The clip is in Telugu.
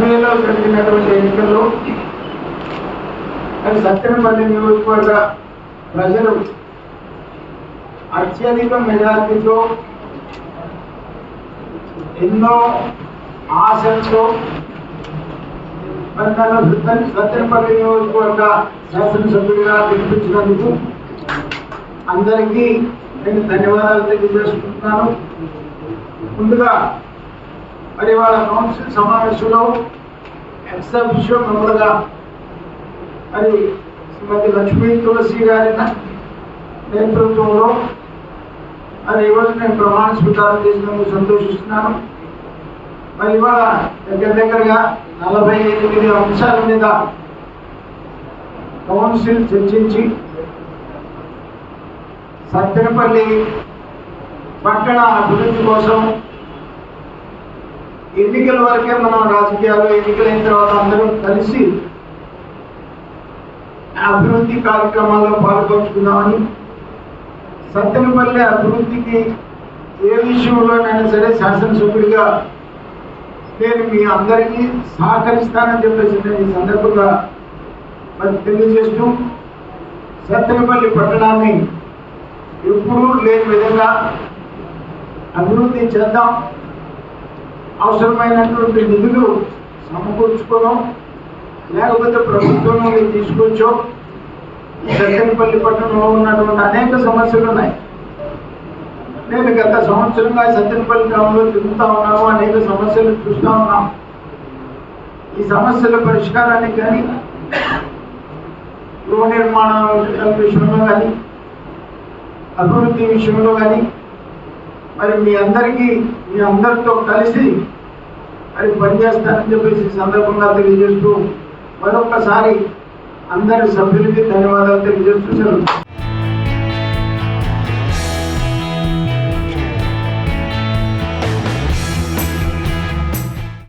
మేలో జరిగినటువంటి ఎన్నికల్లో సత్యనపల్లి నియోజకవర్గ ప్రజలు అత్యధిక మెజార్టీతో ఎన్నో ఆశలతో మరి నన్ను సత్య- నియోజకవర్గ శాసనసభ్యుడిగా గెలిపించినందుకు అందరికీ నేను ధన్యవాదాలు తెలియజేసుకుంటున్నాను. ముందుగా మరి వాళ్ళ కౌన్సిల్ సమావేశంలో ఎక్సబిషన్ మెంబర్గా మరి శ్రీమతి లక్ష్మీ తులసి గారి నేతృత్వంలో మరి ఈరోజు నేను ప్రమాణ స్వీకారం చేసినందుకు సంతోషిస్తున్నాను. మరి ఇవాళ దగ్గర దగ్గరగా నలభై ఎనిమిది అంశాల మీద కౌన్సిల్ చర్చించి సత్తెనపల్లి పట్టణ అభివృద్ధి కోసం ఎన్నికల వరకే మనం రాజకీయాలు ఎన్నికలైన తర్వాత అందరూ కలిసి అభివృద్ధి కార్యక్రమాల్లో పాల్గొంచుకుందామని సత్తెనపల్లి అభివృద్ధికి ఏ విషయంలోనైనా సరే శాసనసభ్యుడిగా నేను మీ అందరికీ సహకరిస్తానని చెప్పేసి నేను ఈ సందర్భంగా మరి తెలియజేస్తూ సత్తెనపల్లి పట్టణాన్ని ఎప్పుడూ లేని విధంగా అభివృద్ధి చేద్దాం. అవసరమైనటువంటి నిధులు సమకూర్చుకోవడం లేకపోతే ప్రభుత్వం నుండి తీసుకొచ్చో. ఈ సత్తెనపల్లి పట్టణంలో ఉన్నటువంటి అనేక సమస్యలు ఉన్నాయి. నేను గత సంవత్సరంగా సత్యనపల్లి గ్రామంలో తిరుగుతా ఉన్నాను అనేక సమస్యలు చూస్తా ఉన్నాం. ఈ సమస్యల పరిష్కారానికి కానీ గృహ నిర్మాణ విషయంలో కానీ అభివృద్ధి విషయంలో కానీ మరి మీ అందరికీ మీ అందరితో కలిసి మరి పనిచేస్తానని చెప్పేసి సందర్భంగా తెలియజేస్తూ మరొకసారి అందరి సభ్యులకి ధన్యవాదాలు తెలియజేస్తూ సెలవు.